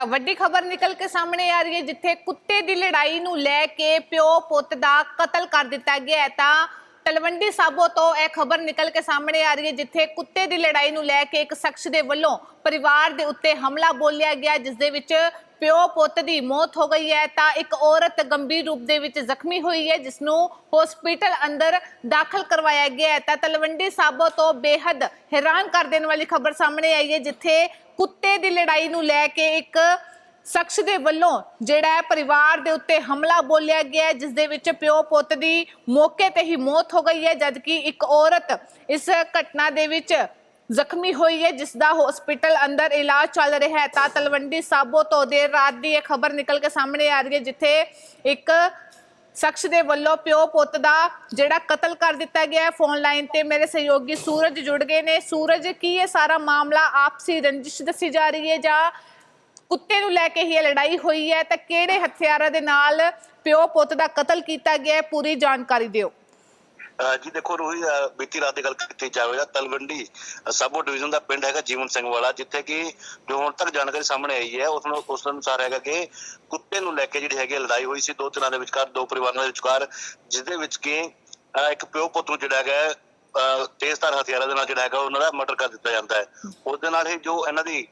ਵੱਡੀ ਖਬਰ ਨਿਕਲ ਕੇ ਸਾਹਮਣੇ ਆ ਰਹੀ ਹੈ, ਜਿੱਥੇ ਕੁੱਤੇ ਦੀ ਲੜਾਈ ਨੂੰ ਲੈ ਕੇ ਪਿਓ ਪੁੱਤ ਦਾ ਕਤਲ ਕਰ ਦਿੱਤਾ ਗਿਆ ਹੈ। ਤਾਂ ਤਲਵੰਡੀ ਸਾਬੋ ਤੋਂ ਇਹ ਖਬਰ ਨਿਕਲ ਕੇ ਸਾਹਮਣੇ ਆ ਰਹੀ ਹੈ, ਜਿੱਥੇ ਕੁੱਤੇ ਦੀ ਲੜਾਈ ਨੂੰ ਲੈ ਕੇ ਇੱਕ ਸ਼ਖਸ ਦੇ ਵੱਲੋਂ ਪਰਿਵਾਰ ਦੇ ਉੱਤੇ ਹਮਲਾ ਬੋਲਿਆ ਗਿਆ, ਜਿਸ ਦੇ ਵਿੱਚ ਪਿਓ ਪੁੱਤ ਦੀ ਮੌਤ ਹੋ ਗਈ ਹੈ। ਤਾਂ ਇੱਕ ਔਰਤ ਗੰਭੀਰ ਰੂਪ ਦੇ ਵਿੱਚ ਜ਼ਖਮੀ ਹੋਈ ਹੈ, ਜਿਸ ਨੂੰ ਹਸਪੀਟਲ ਅੰਦਰ ਦਾਖਲ ਕਰਵਾਇਆ ਗਿਆ ਹੈ। ਤਾਂ ਤਲਵੰਡੀ ਸਾਬੋ ਤੋਂ ਬੇहद ਹੈਰਾਨ ਕਰ ਦੇਣ ਵਾਲੀ ਖਬਰ ਸਾਹਮਣੇ ਆਈ ਹੈ, ਜਿੱਥੇ ਕੁੱਤੇ ਦੀ ਲੜਾਈ ਨੂੰ ਲੈ ਕੇ ਇੱਕ ਸ਼ਖਸ ਦੇ ਵੱਲੋਂ ਜਿਹੜਾ ਹੈ ਪਰਿਵਾਰ ਦੇ ਉੱਤੇ ਹਮਲਾ ਬੋਲਿਆ ਗਿਆ ਹੈ, ਜਿਸ ਦੇ ਵਿੱਚ ਪਿਓ ਪੁੱਤ ਦੀ ਮੌਕੇ ਤੇ ਹੀ ਮੌਤ ਹੋ ਗਈ ਹੈ ਜਦਕਿ ਇੱਕ ਔਰਤ ਇਸ ਘਟਨਾ ਦੇ ਵਿੱਚ ਜ਼ਖਮੀ ਹੋਈ ਹੈ ਜਿਸ ਦਾ ਹਸਪੀਟਲ ਅੰਦਰ ਇਲਾਜ ਚੱਲ ਰਿਹਾ ਹੈ। ਤਾਂ ਤਲਵੰਡੀ ਸਾਬੋ ਤੋਂ ਦੇਰ ਰਾਤ ਦੀ ਇਹ ਖਬਰ ਨਿਕਲ ਕੇ ਸਾਹਮਣੇ ਆ ਰਹੀ ਹੈ ਜਿੱਥੇ ਇੱਕ ਸ਼ਖਸ ਦੇ ਵੱਲੋਂ ਪਿਓ ਪੁੱਤ ਦਾ ਜਿਹੜਾ ਕਤਲ ਕਰ ਦਿੱਤਾ ਗਿਆ ਹੈ ਫੋਨ ਲਾਈਨ ਤੇ, ਮੇਰੇ ਸਹਿਯੋਗੀ ਸੂਰਜ ਜੁੜ ਗਏ ਨੇ। ਸੂਰਜ, ਕੀ ਇਹ ਸਾਰਾ ਮਾਮਲਾ ਆਪਸੀ ਰੰਜਿਸ਼ ਦੱਸੀ ਜਾ ਰਹੀ ਹੈ ਜਾਂ ਕੁੱਤੇ ਨੂੰ ਲੈ ਕੇ ਹੀ ਇਹ ਲੜਾਈ ਹੋਈ ਹੈ? ਤਾਂ ਕਿਹੜੇ ਹਥਿਆਰਾਂ ਦੇ ਨਾਲ ਪਿਓ ਪੁੱਤ ਦਾ ਕਤਲ ਕੀਤਾ ਗਿਆ ਹੈ? ਪੂਰੀ ਜਾਣਕਾਰੀ ਦਿਓ। ਜੀ ਦੇਖੋ ਰੋਹੀ ਬੀਤੀ ਰਾਤ ਦੀ ਗੱਲ ਕੀਤੀ ਜਾਵੇ ਤਾਂ ਤਲਵੰਡੀ ਸਾਬੋ ਡਿਵੀਜ਼ਨ ਦਾ ਪਿੰਡ ਹੈਗਾ ਜੀਵਨ ਸਿੰਘ ਵਾਲਾ ਜਿੱਥੇ ਕਿ ਜੋ ਹੁਣ ਤੱਕ ਜਾਣਕਾਰੀ ਸਾਹਮਣੇ ਆਈ ਹੈ ਉਸ ਨੂੰ ਉਸ ਅਨੁਸਾਰ ਹੈਗਾ ਕਿ ਕੁੱਤੇ ਨੂੰ ਲੈ ਕੇ ਜਿਹੜੀ ਹੈਗੀ ਹੈ ਲੜਾਈ ਹੋਈ ਸੀ ਦੋ ਤਰ੍ਹਾਂ ਦੇ ਵਿਚਕਾਰ ਦੋ ਪਰਿਵਾਰਾਂ ਦੇ ਵਿਚਕਾਰ ਜਿਸ ਦੇ ਵਿੱਚ ਕਿ ਇੱਕ ਪਿਓ ਪੁੱਤ ਨੂੰ ਜਿਹੜਾ ਹੈਗਾ ਹੈ, ਅਹ ਤੇਜ਼ਧਾਰ ਹਥਿਆਰਾਂ ਦੇ ਨਾਲ ਜਿਹੜਾ ਹੈਗਾ ਉਹਨਾਂ ਦਾ ਮਰਡਰ ਕਰ ਦਿੱਤਾ ਜਾਂਦਾ ਹੈ। ਉਹਦੇ ਨਾਲ ਹੀ ਜੋ ਇਹਨਾਂ ਦੀ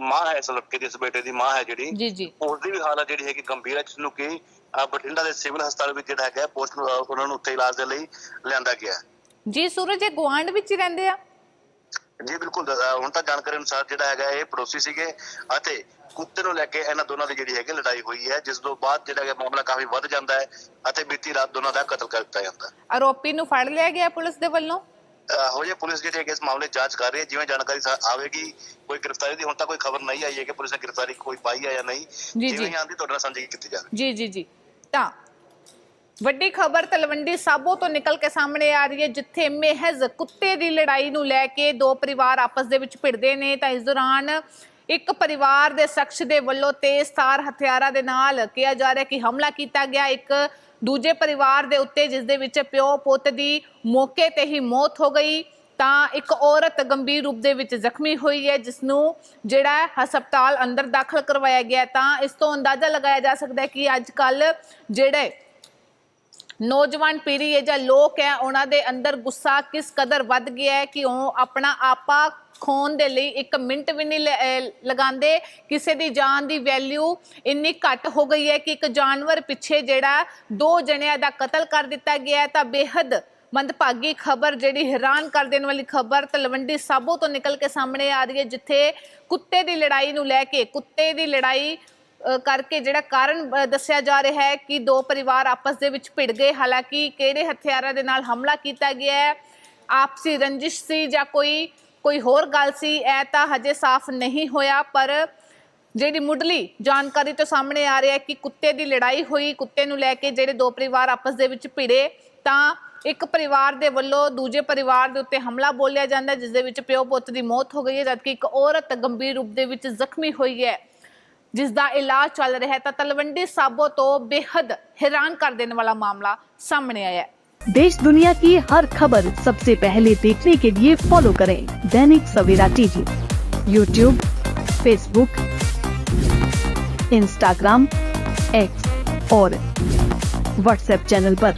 ਮਾਂ ਹੈ ਇਸ ਲੜਕੇ ਦੀ ਇਸ ਬੇਟੇ ਦੀ ਮਾਂ ਹੈ ਜਿਹੜੀ ਉਸ ਦੀ ਵੀ ਹਾਲਤ ਜਿਹੜੀ ਹੈਗੀ ਗੰਭੀਰ ਹੈ ਜਿਸ ਨੂੰ ਕਿ ਬਠਿੰਡਾ ਦੇ ਸਿਵਲ ਹਸਪਤਾਲ ਵਿੱਚ ਜਿਹੜਾ ਹੈਗਾ ਪੋਸਟ ਉਹਨਾਂ ਨੂੰ ਉੱਥੇ ਇਲਾਜ ਦੇ ਲਈ ਲਿਆਂਦਾ ਗਿਆ। ਜੀ ਸੂਰਜ ਇਹ ਗੁਆਂਢ ਵਿੱਚ ਹੀ ਰਹਿੰਦੇ ਆ? ਜੀ ਬਿਲਕੁਲ ਹੁਣ ਤਾਂ ਜਾਣਕਾਰੀ ਅਨੁਸਾਰ ਜਿਹੜਾ ਹੈਗਾ ਇਹ ਪੜੋਸੀ ਸੀਗੇ ਅਤੇ ਕੁੱਤੇ ਨੂੰ ਲੈ ਕੇ ਇਹਨਾਂ ਦੋਨਾਂ ਦੀ ਜਿਹੜੀ ਹੈਗੀ ਲੜਾਈ ਹੋਈ ਹੈ ਜਿਸ ਤੋਂ ਬਾਅਦ ਜਿਹੜਾ ਹੈਗਾ ਮਾਮਲਾ ਕਾਫੀ ਵੱਧ ਜਾਂਦਾ ਹੈ ਅਤੇ ਬੀਤੀ ਰਾਤ ਦੋਨਾਂ ਦਾ ਕਤਲ ਕਰ ਦਿੱਤਾ ਜਾਂਦਾ ਹੈ। ਆਰੋਪੀ ਨੂੰ ਫੜ ਲਿਆ ਗਿਆ ਪੁਲਿਸ ਦੇ ਵੱਲੋਂ? ਅਹ ਹੋ ਜੇ ਪੁਲਿਸ ਜਿਹੜੀ ਹੈਗੀ ਇਸ ਮਾਮਲੇ ਦੀ ਜਾਂਚ ਕਰ ਰਹੀ ਹੈ ਜਿਵੇਂ ਜਾਣਕਾਰੀ ਸਾ- ਆਵੇਗੀ ਕੋਈ ਗ੍ਰਿਫਤਾਰੀ ਦੀ ਹੁਣ ਤੱਕ ਕੋਈ ਖਬਰ ਨਹੀਂ ਆਈ ਹੈ ਕਿ ਪੁਲਿਸ ਨੇ ਗ੍ਰਿਫਤਾਰੀ ਕੋਈ ਪਾਈ ਹੈ ਜਾਂ ਨਹੀਂ ਜੀ। ਜਿਵੇਂ ਹੀ ਆਉਂਦੀ ਤੁਹਾਡੇ ਨਾਲ ਸਾਂਝੀ ਕੀਤੀ ਜਾਵੇ। ਜੀ ਜੀ ਜੀ। ਤਾਂ ਵੱਡੀ ਖਬਰ ਤਲਵੰਡੀ ਸਾਬੋ ਤੋਂ ਨਿਕਲ ਕੇ ਸਾਹਮਣੇ ਆ ਰਹੀ ਹੈ, ਜਿੱਥੇ ਮਹਿਜ਼ ਕੁੱਤੇ ਦੀ ਲੜਾਈ ਨੂੰ ਲੈ ਕੇ ਦੋ ਪਰਿਵਾਰ ਆਪਸ ਦੇ ਵਿੱਚ ਭਿੜਦੇ ਨੇ। ਤਾਂ ਇਸ ਦੌਰਾਨ ਇੱਕ ਪਰਿਵਾਰ ਦੇ ਸ਼ਖਸ ਦੇ ਵੱਲੋਂ ਤੇਜ਼ਧਾਰ ਹਥਿਆਰਾਂ ਦੇ ਨਾਲ ਕਿਹਾ ਜਾ ਰਿਹਾ ਕਿ ਹਮਲਾ ਕੀਤਾ ਗਿਆ। ਇੱਕ ਦੂਜੇ ਪਰਿਵਾਰ ਦੇ ਉੱਤੇ, ਜਿਸ ਦੇ ਵਿੱਚ ਪਿਓ ਪੁੱਤ ਦੀ ਮੌਕੇ ਤੇ ਹੀ ਮੌਤ ਹੋ ਗਈ। ਤਾਂ ਇੱਕ ਔਰਤ ਗੰਭੀਰ ਰੂਪ ਦੇ ਵਿੱਚ ਜ਼ਖਮੀ ਹੋਈ ਹੈ ਜਿਸ ਨੂੰ ਜਿਹੜਾ ਹਸਪਤਾਲ ਅੰਦਰ ਦਾਖਲ ਕਰਵਾਇਆ ਗਿਆ ਤਾਂ ਇਸ ਤੋਂ ਅੰਦਾਜ਼ਾ ਲਗਾਇਆ ਜਾ ਸਕਦਾ ਹੈ ਕਿ ਅੱਜ ਕੱਲ ਜਿਹੜੇ ਨੌਜਵਾਨ ਪੀੜ੍ਹੀ ਹੈ ਜਾਂ ਲੋਕ ਹੈ, ਉਹਨਾਂ ਦੇ ਅੰਦਰ ਗੁੱਸਾ ਕਿਸ ਕਦਰ ਵੱਧ ਗਿਆ ਹੈ ਕਿ ਉਹ ਆਪਣਾ ਆਪਾ ਖੋਣ ਦੇ ਲਈ ਇੱਕ ਮਿੰਟ ਵੀ ਨਹੀਂ ਲ- ਲਗਾਉਂਦੇ। ਕਿਸੇ ਦੀ ਜਾਨ ਦੀ ਵੈਲਿਊ ਇੰਨੀ ਘੱਟ ਹੋ ਗਈ ਹੈ ਕਿ ਇੱਕ ਜਾਨਵਰ ਪਿੱਛੇ ਜਿਹੜਾ ਦੋ ਜਣਿਆਂ ਦਾ ਕਤਲ ਕਰ ਦਿੱਤਾ ਗਿਆ ਹੈ। ਤਾਂ ਬੇਹੱਦ ਮੰਦਭਾਗੀ ਖਬਰ ਜਿਹੜੀ ਹੈਰਾਨ ਕਰ ਦੇਣ ਵਾਲੀ ਖਬਰ ਤਲਵੰਡੀ ਸਾਬੋ ਤੋਂ ਨਿਕਲ ਕੇ ਸਾਹਮਣੇ ਆ ਰਹੀ ਹੈ, ਜਿੱਥੇ ਕੁੱਤੇ ਦੀ ਲੜਾਈ ਨੂੰ ਲੈ ਕੇ, ਕੁੱਤੇ ਦੀ ਲੜਾਈ ਕਰਕੇ ਜਿਹੜਾ ਕਾਰਨ ਦੱਸਿਆ ਜਾ ਰਿਹਾ ਹੈ ਕਿ ਦੋ ਪਰਿਵਾਰ ਆਪਸ ਦੇ ਵਿੱਚ ਭਿੜ ਗਏ। ਹਾਲਾਂਕਿ ਕਿਹੜੇ ਹਥਿਆਰਾਂ ਦੇ ਨਾਲ ਹਮਲਾ ਕੀਤਾ ਗਿਆ ਹੈ? ਆਪਸੀ ਰੰਜਿਸ਼ ਸੀ ਜਾਂ ਕੋਈ ਕੋਈ ਹੋਰ ਗੱਲ ਸੀ? ਇਹ ਤਾਂ ਹਜੇ ਸਾਫ਼ ਨਹੀਂ ਹੋਇਆ, ਪਰ ਜਿਹੜੀ ਮੁੱਢਲੀ ਜਾਣਕਾਰੀ ਤੋਂ ਸਾਹਮਣੇ ਆ ਰਿਹਾ ਹੈ ਕਿ ਕੁੱਤੇ ਦੀ ਲੜਾਈ ਹੋਈ, ਕੁੱਤੇ ਨੂੰ ਲੈ ਕੇ ਜਿਹੜੇ ਦੋ ਪਰਿਵਾਰ ਆਪਸ ਦੇ ਵਿੱਚ ਭਿੜੇ, ਤਾਂ ਇੱਕ ਪਰਿਵਾਰ ਦੇ ਵੱਲੋਂ ਦੂਜੇ ਪਰਿਵਾਰ ਦੇ ਉੱਤੇ ਹਮਲਾ ਬੋਲਿਆ ਜਾਂਦਾ, ਜਿਸ ਦੇ ਵਿੱਚ ਪਿਓ ਪੁੱਤ ਦੀ ਮੌਤ ਹੋ ਗਈ ਹੈ, ਜਦਕਿ ਇੱਕ ਔਰਤ ਗੰਭੀਰ ਰੂਪ ਦੇ ਵਿੱਚ ਜ਼ਖਮੀ ਹੋਈ ਹੈ। ਜਿਸ ਦਾ ਇਲਾਜ ਚੱਲ ਰਿਹਾ ਹੈ, ਤਾਂ ਤਲਵੰਡੀ ਸਾਬੋ ਤੋਂ ਬੇहद ਹੈਰਾਨ ਕਰ ਦੇਣ ਵਾਲਾ ਮਾਮਲਾ ਸਾਹਮਣੇ ਆਇਆ ਹੈ। देश दुनिया की हर खबर सबसे पहले देखने के लिए फॉलो करें Dainik Savera TV YouTube Facebook Instagram X और व्हाट्सएप चैनल पर।